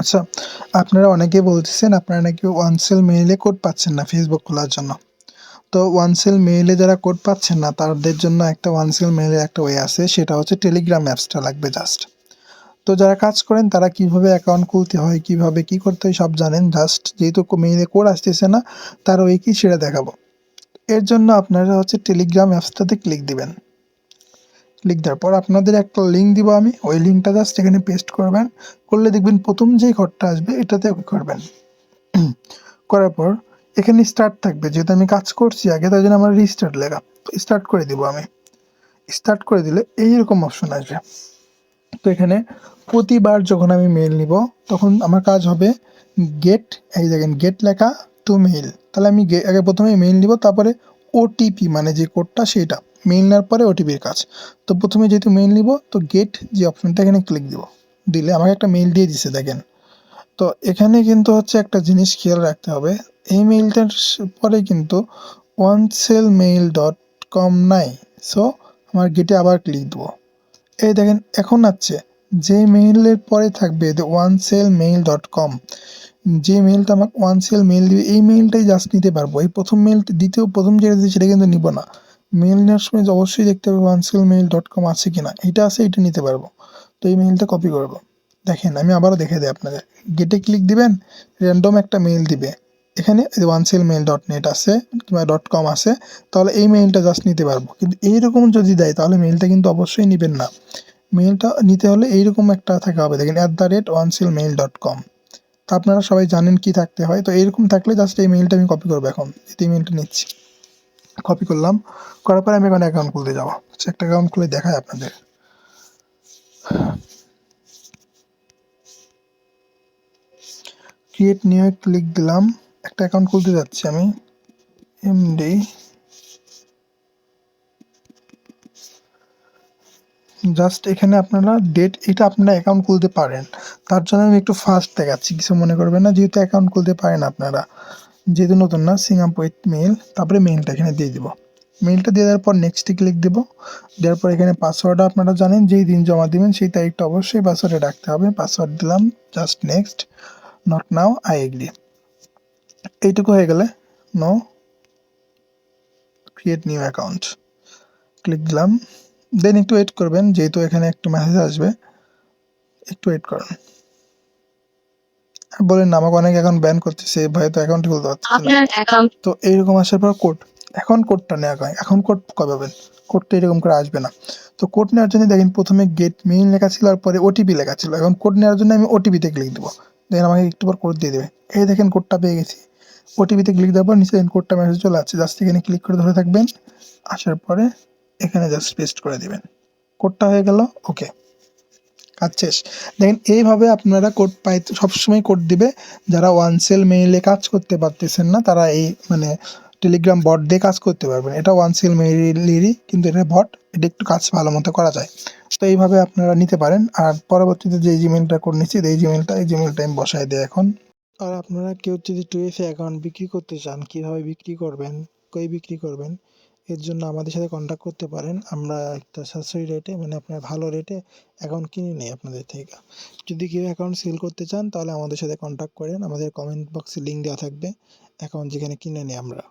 আচ্ছা আপনারা অনেকেই বলতেছেন আপনারা নাকি ওয়ান সেল মেইলে কোড পাচ্ছেন না ফেসবুক খোলার জন্য। তো ওয়ান সেল মেইলে যারা কোড পাচ্ছেন না, তাদের জন্য একটা ওয়ান সেল মেইলের একটা ওয়ে আছে, সেটা হচ্ছে টেলিগ্রাম অ্যাপসটা লাগবে জাস্ট তো যারা কাজ করেন, তারা কীভাবে অ্যাকাউন্ট খুলতে হয়, কীভাবে কি করতে হয়, সব জানেন। জাস্ট যেহেতু মেইলে কোড আসতেছে না, তার ওই কি সেটা দেখাবো। এর জন্য আপনারা হচ্ছে টেলিগ্রাম অ্যাপসটাতে ক্লিক দিবেন। ক্লিক দেওয়ার পর আপনাদের একটা লিঙ্ক দিব আমি। ওই লিঙ্কটা জাস্ট এখানে পেস্ট করবেন। করলে দেখবেন প্রথম যেই ঘরটা আসবে, এটাতে করবেন। করার পর এখানে স্টার্ট থাকবে। যেহেতু আমি কাজ করছি আগে, তাই জন্য আমার রিস্টার্ট লেখা। তো স্টার্ট করে দিব আমি। স্টার্ট করে দিলে এইরকম অপশন আসবে। তো এখানে প্রতিবার যখন আমি মেল নিব, তখন আমার কাজ হবে গেট এই দেখেন গেট লেখা টু মেইল তাহলে আমি আগে প্রথমে মেইল নিব, তারপরে ওটিপি মানে যে কোডটা সেটা মেইল নেওয়ার পরে ওটিপির কাজ। তো প্রথমে যেহেতু মেইল নিব, তো গেট যে অপশনটা এখানে ক্লিক দিব। দিলে আমাকে একটা মেইল দিয়ে দিছে, দেখেন। তো এখানে কিন্তু হচ্ছে একটা জিনিস খেয়াল রাখতে হবে। এই মেইলটার পরে কিন্তু one cell mail dot com নাই। সো আমার গেটে আবার ক্লিক দেবো। এই দেখেন, এখন আছে। যে মেইলের পরে থাকবে one cell mail dot com যে মেইলটা আমাকে ওয়ান সেল মেইল দিবে, এই মেইলটাই জাস্ট নিতে পারব। এই প্রথম মেইল দ্বিতীয়, প্রথম যেটা দিচ্ছে সেটা কিন্তু নিব না। মেইল নেওয়ার সময় অবশ্যই দেখতে হবে one cell mail dot com আছে কিনা এটা আছে, এটা নিতে পারব। তো এই মেইলটা কপি করব। দেখেন, আমি আবারও দেখে দিই আপনাদের। গেটে ক্লিক দিবেন র্যান্ডম একটা মেইল দিবে। এখানে one cell mail dot net আছে কিংবা ডট কম আছে, তাহলে এই মেইলটা জাস্ট নিতে পারব। কিন্তু এইরকম যদি দেয়, তাহলে মেইলটা কিন্তু অবশ্যই নেবেন না। মেইলটা নিতে হলে এইরকম একটা থাকা হবে। দেখেন at the rate one cell mail dot com তা আপনারা সবাই জানেন কি থাকতে হয়। তো এরকম থাকলে জাস্ট এই মেইলটা আমি কপি করব এখন। এই মেইলটা নিচ্ছি। কপি করলাম করার পরে আমি এখানে অ্যাকাউন্ট খুলতে যাব। আচ্ছা, একটা অ্যাকাউন্ট খুলে দেখায় আপনাদের। ক্রিয়েট নিউ ক্লিক দিলাম একটা অ্যাকাউন্ট খুলতে যাচ্ছি আমি এমডি জাস্ট এখানে আপনারা ডেট এটা আপনারা অ্যাকাউন্ট খুলতে পারেন। তার জন্য আমি একটু ফাস্ট দেখাচ্ছি কিছু মনে করবেন না যেহেতু অ্যাকাউন্ট খুলতে পারেন আপনারা। যেহেতু নতুন না সিং আপ উইথ মেইল তারপরে মেইলটা এখানে দিয়ে দিব। মেইলটা দিয়ে দেওয়ার পর নেক্সটে ক্লিক দেব। দেওয়ার পর এখানে পাসওয়ার্ড আপনারা জানেন, যেই দিন জমা দিবেন, সেই তারিখটা অবশ্যই পাসওয়ার্ডে রাখতে হবে। পাসওয়ার্ড দিলাম just next not now I agree এইটুকু হয়ে গেলে no create new account click দিলাম। দেন একটু ওয়েট করবেন, যেহেতু এখানে একটু মেসেজ আসবে, একটু ওয়েট করুন। বলেন না আমাকে অনেক অ্যাকাউন্ট ব্যান করতেছে ভয়ে তো অ্যাকাউন্ট খুলতে পারছি না। আপনার অ্যাকাউন্ট তো এইরকম আসার পর কোড এখন কোডটা নেওয়া হয়। এখন কোড কবে পাবেন? কোডটা এরকম করে আসবে না। তো কোড নেওয়ার জন্য দেখেন প্রথমে গেট মেইন লেখা ছিল আর পরে ওটিপি লেখা ছিল। এখন কোড নেওয়ার জন্য আমি ওটিপিতে ক্লিক দেবো। দেখেন আমাকে একটু পর কোড দিয়ে দেবে। এই দেখেন কোডটা পেয়ে গেছি। ওটিপিতে ক্লিক দেওয়ার পর নিচে দেখেন কোডটা মেসেজ চলে আসছে। জাস্ট এখানে ক্লিক করে ধরে থাকবেন। আসার পরে এখানে জাস্ট পেস্ট করে দিবেন। কোডটা হয়ে গেল ওকে কাজ শেষ। দেখেন, এইভাবে আপনারা কোড পাইতে, সবসময় কোড দিবে। যারা ওয়ান সেল মেইলে কাজ করতে পারতেছেন না, তারা এই মানে টেলিগ্রাম বট দিয়ে কাজ করতে পারবেন। এটা ওয়ান সেল মেইলেরই কিন্তু এটা বট এটা একটু কাজ ভালো মতো করা যায়। তো এইভাবে আপনারা নিতে পারেন। আর পরবর্তীতে যে জিমেলটা করে নিচ্ছি, এই জিমেলটা এই জিমেলটা আমি বসাই দিই এখন। আর আপনারা কেউ যদি টু এফ অ্যাকাউন্ট বিক্রি করতে চান, কীভাবে বিক্রি করবেন, কই বিক্রি করবেন? এর জন্য আমাদের সাথে কন্ট্যাক্ট করতে পারেন। আমরা একটা সাশ্রয়ী রেটে মানে আপনার ভালো রেটে অ্যাকাউন্ট কিনে নিই আপনাদের থেকে। যদি কেউ অ্যাকাউন্ট সেল করতে চান, তাহলে আমাদের সাথে কন্ট্যাক্ট করেন। আমাদের কমেন্ট বক্সে লিঙ্ক দেওয়া থাকবে। অ্যাকাউন্ট যেখানে কিনে নিই আমরা।